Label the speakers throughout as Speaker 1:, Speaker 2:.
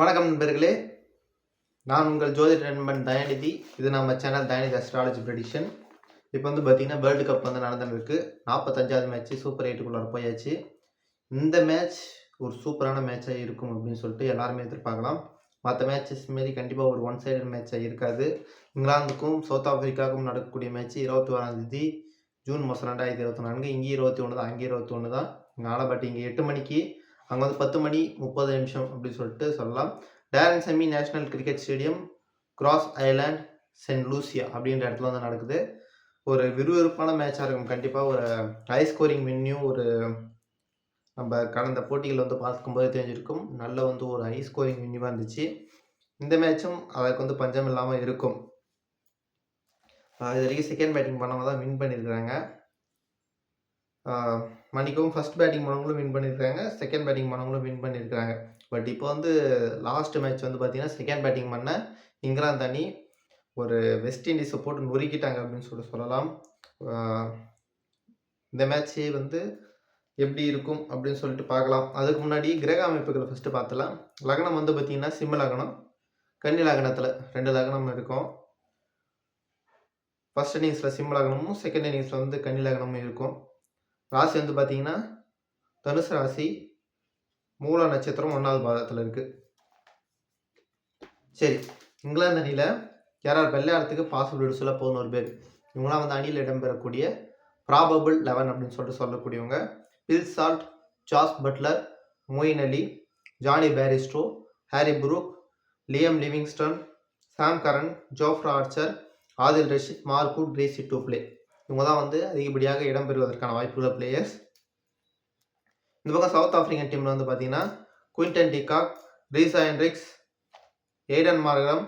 Speaker 1: வணக்கம் நண்பர்களே. நான் உங்கள் ஜோதிட நண்பன் தயாநிதி. இது நம்ம சேனல் தயாநிதி அஸ்ட்ராலஜி ப்ரெடிஷன் இப்போ வந்து பார்த்தீங்கன்னா வேர்ல்டு கப் வந்து நடந்துருக்கு நாற்பத்தஞ்சாவது மேட்ச்சு சூப்பர் எயிட்டுக்குள்ளார போயாச்சு. இந்த மேட்ச் ஒரு சூப்பரான மேட்சாக இருக்கும் அப்படின்னு சொல்லிட்டு எல்லாருமே எதிர்பார்க்கலாம். மற்ற மேட்சஸ் மாரி கண்டிப்பாக ஒரு ஒன் சைடு மேட்சாக இருக்காது. இங்கிலாந்துக்கும் சவுத் ஆஃப்ரிக்காவுக்கும் நடக்கக்கூடிய மேட்ச் இருபத்தி ஓராம் தேதி ஜூன் மாதம் ரெண்டாயிரத்தி இருபத்தி நான்கு. இங்கே இருபத்தி ஒன்று தான் அங்கே இருபத்தி ஒன்று தான் நாளை பட் இங்கே எட்டு மணிக்கு அங்கே வந்து பத்து மணி முப்பது நிமிஷம் அப்படின்னு சொல்லிட்டு சொல்லலாம். Darren Sammy National Cricket Stadium Gros island Saint Lucia அப்படின்ற இடத்துல வந்து நடக்குது. ஒரு விறுவிறுப்பான மேட்சாக இருக்கும். கண்டிப்பாக ஒரு ஹை ஸ்கோரிங் வின்னியும் ஒரு நம்ம கடந்த போட்டிகள் வந்து பார்க்கும்போது தெரிஞ்சிருக்கும். நல்ல வந்து ஒரு ஹை ஸ்கோரிங் வின்யூவாக இருந்துச்சு. இந்த மேட்சும் அதுக்கு வந்து பஞ்சம் இல்லாமல் இருக்கும். இது வரைக்கும் செகண்ட் பேட்டிங் பண்ணவங்க தான் வின் பண்ணியிருக்கிறாங்க. மன்னிக்கவும் ஃபர்ஸ்ட் பேட்டிங் பண்ணவங்களும் வின் பண்ணியிருக்காங்க செகண்ட் பேட்டிங் பண்ணவங்களும் வின் பண்ணியிருக்காங்க பட் இப்போ வந்து லாஸ்ட் மேட்ச் வந்து பார்த்தீங்கன்னா செகண்ட் பேட்டிங் பண்ண இங்கிலாந்து அணி ஒரு வெஸ்ட் இண்டீஸை போட்டு நொறுக்கிட்டாங்க அப்படின்னு சொல்லி சொல்லலாம். இந்த மேட்ச்சே வந்து எப்படி இருக்கும் அப்படின்னு சொல்லிட்டு பார்க்கலாம். அதுக்கு முன்னாடி கிரக அமைப்புகளை ஃபஸ்ட்டு பார்த்துலாம். லக்னம் வந்து பார்த்தீங்கன்னா சிம்ம லக்னம். கன்னி லக்னத்தில் ரெண்டு லக்னம் இருக்கும். ஃபர்ஸ்ட் இன்னிங்ஸில் சிம்ம லக்னமும் செகண்ட் இன்னிங்ஸில் வந்து கன்னி லக்னமும் இருக்கும். ராசி வந்து பார்த்தீங்கன்னா தனுசு ராசி மூல நட்சத்திரம் ஒன்றாவது பாதத்தில் இருக்குது சரி இங்கிலாந்து அணியில் யாரார் விளையாடுறதுக்கு சொல்ல பதினோரு பேர். இவங்களாம் வந்து அணியில் இடம்பெறக்கூடிய ப்ராபபிள் லெவன் அப்படின்னு சொல்லிட்டு சொல்லக்கூடியவங்க. Phil Salt Jos Buttler Moeen Ali Jonny Bairstow Harry Brook Liam Livingstone Sam Curran Jofra Archer Adil Rashid Mark Reece Topley இவங்க தான் வந்து அதிகப்படியாக இடம்பெறுவதற்கான வாய்ப்புள்ள பிளேயர்ஸ் இந்த பக்கம் சவுத் ஆப்பிரிக்கன் டீமில் வந்து பார்த்தீங்கன்னா Quinton de Kock Reeza Hendricks Aiden Markram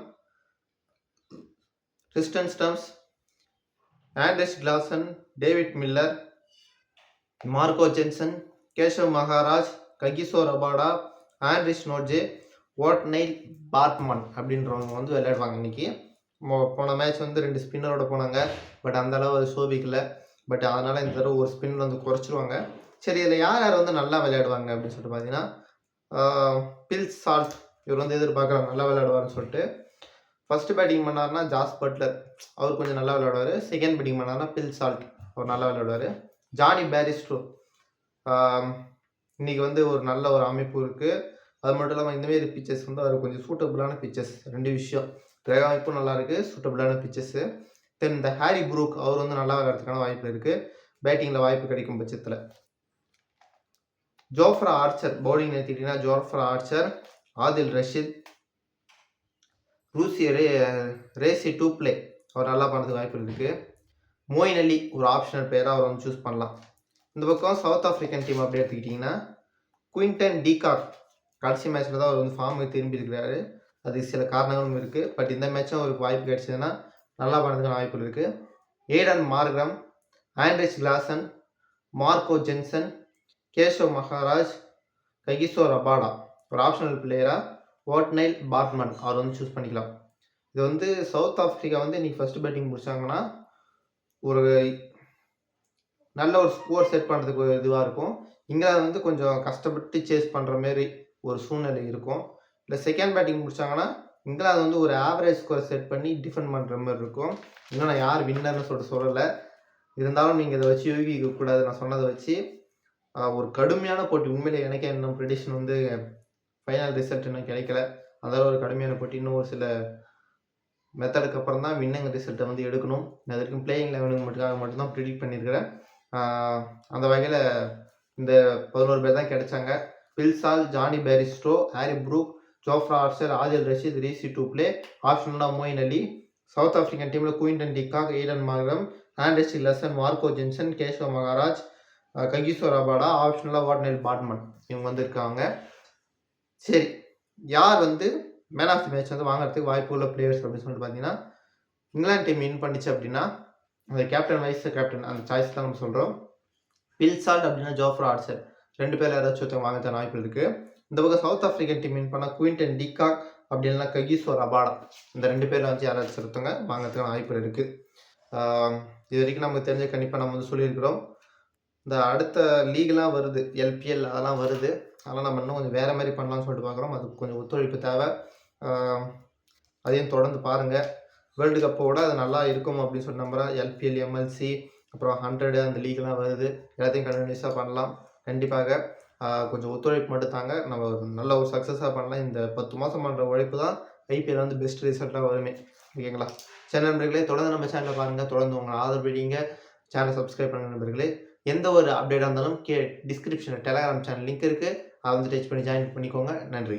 Speaker 1: Tristan Stubbs Anrich Klaasen David Miller Marco Jansen Keshav Maharaj Kagiso Rabada Anrich Nortje Ottneil Baartman அப்படின்றவங்க வந்து விளையாடுவாங்க இன்னைக்கு. போன மேட்ச் வந்து ரெண்டு ஸ்பின்னரோட போனாங்க. பட் அந்த அளவு அது சோபிக்கல. பட் அதனால இந்த தடவை ஒரு ஸ்பின் வந்து குறைச்சிருவாங்க. சரி இதில் யார் யார் வந்து நல்லா விளையாடுவாங்க அப்படின்னு சொல்லிட்டு பார்த்தீங்கன்னா பில் சால்ட். இவர் வந்து எதிர்பார்க்குறாங்க நல்லா விளையாடுவார்னு சொல்லிட்டு. ஃபர்ஸ்ட் பேட்டிங் பண்ணாருன்னா ஜாஸ் பட்லர். அவர் கொஞ்சம் நல்லா விளையாடுவார். செகண்ட் பேட்டிங் பண்ணார்னா பில் சால்ட். அவர் நல்லா விளையாடுவார். ஜானி பேரிஸ்ட்ரோ இன்னைக்கு வந்து ஒரு நல்ல ஒரு அமைப்பு இருக்குது அது மட்டும் இல்லாமல் இந்தமாரி பிச்சர்ஸ் வந்து அவர் கொஞ்சம் சூட்டபுளான பிச்சர்ஸ் ரெண்டு விஷயம். கிரக அமைப்பும் நல்லா இருக்கு சூட்டபிளான பிச்சஸ்ஸு தென் இந்த ஹாரி புரூக் அவர் வந்து நல்லா விளையாடுறதுக்கான வாய்ப்பு இருக்குது பேட்டிங்கில் வாய்ப்பு கிடைக்கும் பட்சத்தில். ஜோஃப்ரா ஆர்ச்சர் பவுலிங் எடுத்துக்கிட்டிங்கன்னா ஜோஃப்ரா ஆர்ச்சர் ஆதில் ரஷீத் ரூசிய ரே ரேசி டூ பிளே அவர் நல்லா பண்ணுறதுக்கு வாய்ப்பு இருக்குது மோயின் அலி ஒரு ஆப்ஷனல் பிளேயராக அவர் வந்து சூஸ் பண்ணலாம். இந்த பக்கம் சவுத் ஆஃப்ரிக்கன் டீம் அப்படி எடுத்துக்கிட்டிங்கன்னா குயின்டன் டீகாக் கடைசி மேட்ச்சில் தான் அவர் வந்து ஃபார்முக்கு திரும்பி இருக்கிறாரு. அதுக்கு சில காரணங்களும் இருக்குது பட் இந்த மேட்சும் அவருக்கு வாய்ப்பு கிடைச்சதுன்னா நல்லா பண்ணுறதுக்கான வாய்ப்பு இருக்குது Aiden Markram Anrich Klaasen Marco Jansen Keshav Maharaj Kagiso Rabada ஒரு ஆப்ஷனல் பிளேயராக ஓட்னைல் பார்ட்மன் அவர் வந்து சூஸ் பண்ணிக்கலாம். இது வந்து சவுத் ஆஃப்ரிக்கா வந்து இன்றைக்கி ஃபர்ஸ்ட் பேட்டிங் முடிச்சாங்கன்னா ஒரு நல்ல ஒரு ஸ்கோர் செட் பண்ணுறதுக்கு ஒரு இதுவாக இருக்கும். இங்கிலாந்து வந்து கொஞ்சம் கஷ்டப்பட்டு சேஸ் பண்ணுற மாரி ஒரு சூழ்நிலை இருக்கும். இல்லை செகண்ட் பேட்டிங் முடிச்சாங்கன்னா இங்கிலாந்து வந்து ஒரு ஆவரேஜ் ஸ்கோர் செட் பண்ணி டிஃபெண்ட் பண்ணுற மாதிரி இருக்கும். இன்னும் நான் யார் வின்னர்னு சொல்லிட்டு சொல்லலை. இருந்தாலும் நீங்கள் இதை வச்சு யோகிக்க கூடாது நான் சொன்னதை வச்சு ஒரு கடுமையான போட்டி. உண்மையிலே எனக்கே இன்னும் ப்ரெடிஷன் வந்து ஃபைனல் ரிசல்ட் இன்னும் கிடைக்கல. அதெல்லாம் ஒரு கடுமையான போட்டி. இன்னும் ஒரு சில மெத்தடுக்கு அப்புறம் தான் வின்னிங் ரிசல்ட்டை வந்து எடுக்கணும். நான் இது வரைக்கும் பிளேயிங் லெவனுக்கு மட்டும் மட்டும்தான் ப்ரிடிக்ட் பண்ணியிருக்கிறேன். அந்த வகையில் இந்த பதினோரு பேர் தான் கிடைச்சாங்க. Phil Salt Jonny Bairstow Harry Brook Jofra Archer Adil Rashid Reece Topley ஆப்ஷன்னா Moeen Ali South African டீமில் Quinton de Kock Aiden Markram Anrich Klaasen Marco Jansen Keshav Maharaj அஹ் அபாடா ஆப்ஷனலாக வாட்னெல் பாட்மன். இவங்க வந்திருக்காங்க. சரி யார் வந்து மேன் ஆஃப் தி மேட்ச் வந்து வாங்குறதுக்கு வாய்ப்பு உள்ள பிளேயர்ஸ் அப்படின்னு சொல்லிட்டு பார்த்தீங்கன்னா இங்கிலாந்து டீம் வின் பண்ணிச்சு அப்படின்னா அந்த கேப்டன் வைஸ் கேப்டன் அந்த சாய்ஸ் தான் நம்ம சொல்கிறோம் பில்சால்ட் அப்படின்னா ஜோஃப்ரா ஆர்சர். ரெண்டு பேர் யாராச்சும் ஒருத்தவங்க வாங்க வாய்ப்பு இருக்குது இந்த பக்கம் சவுத் ஆப்பிரிக்கன் டீம் வின் பண்ணால் குயின்டன் டிகாக் அப்படி இல்லைனா ககிசோ அபாடா இந்த ரெண்டு பேரில் வந்து யாராச்சும் ஒருத்தவங்க வாங்குறதுக்கான வாய்ப்பு இருக்குது இது வரைக்கும் நமக்கு தெரிஞ்ச கண்டிப்பாக நம்ம வந்து சொல்லியிருக்கிறோம். இந்த அடுத்த லீக்லாம் வருது. எல்பிஎல் அதெல்லாம் வருது. அதெல்லாம் நம்ம இன்னும் கொஞ்சம் வேறு மாதிரி பண்ணலாம்னு சொல்லிட்டு பார்க்குறோம் அதுக்கு கொஞ்சம் ஒத்துழைப்பு தேவை. அதையும் தொடர்ந்து பாருங்கள் வேர்ல்டு கப்போட அது நல்லா இருக்கும் அப்படின்னு சொல்லி நம்புகிறேன் எல்பிஎல் எம்எல்சி அப்புறம் ஹண்ட்ரடு அந்த லீக்லாம் வருது. எல்லாத்தையும் கண்டினியூஸாக பண்ணலாம். கண்டிப்பாக கொஞ்சம் ஒத்துழைப்பு மட்டும் தாங்க. நம்ம நல்ல ஒரு சக்ஸஸாக பண்ணலாம். இந்த பத்து மாதம் பண்ணுற உழைப்பு தான் ஐபிஎல் வந்து பெஸ்ட் ரிசல்ட்டாக வருமே. ஓகேங்களா? சேனல் நண்பர்களே தொடர்ந்து நம்ம சேனலை பாருங்கள் தொடர்ந்து உங்களை ஆதரவடிங்க சேனலை சப்ஸ்கிரைப் பண்ண நண்பர்களே. எந்த ஒரு அப்டேட்டாக இருந்தாலும் கே டிஸ்கிரிப்ஷனில் டெலகிராம் சேனல் லிங்க் இருக்குது அதை வந்து டச் பண்ணி ஜாயின் பண்ணிக்கோங்க. நன்றி.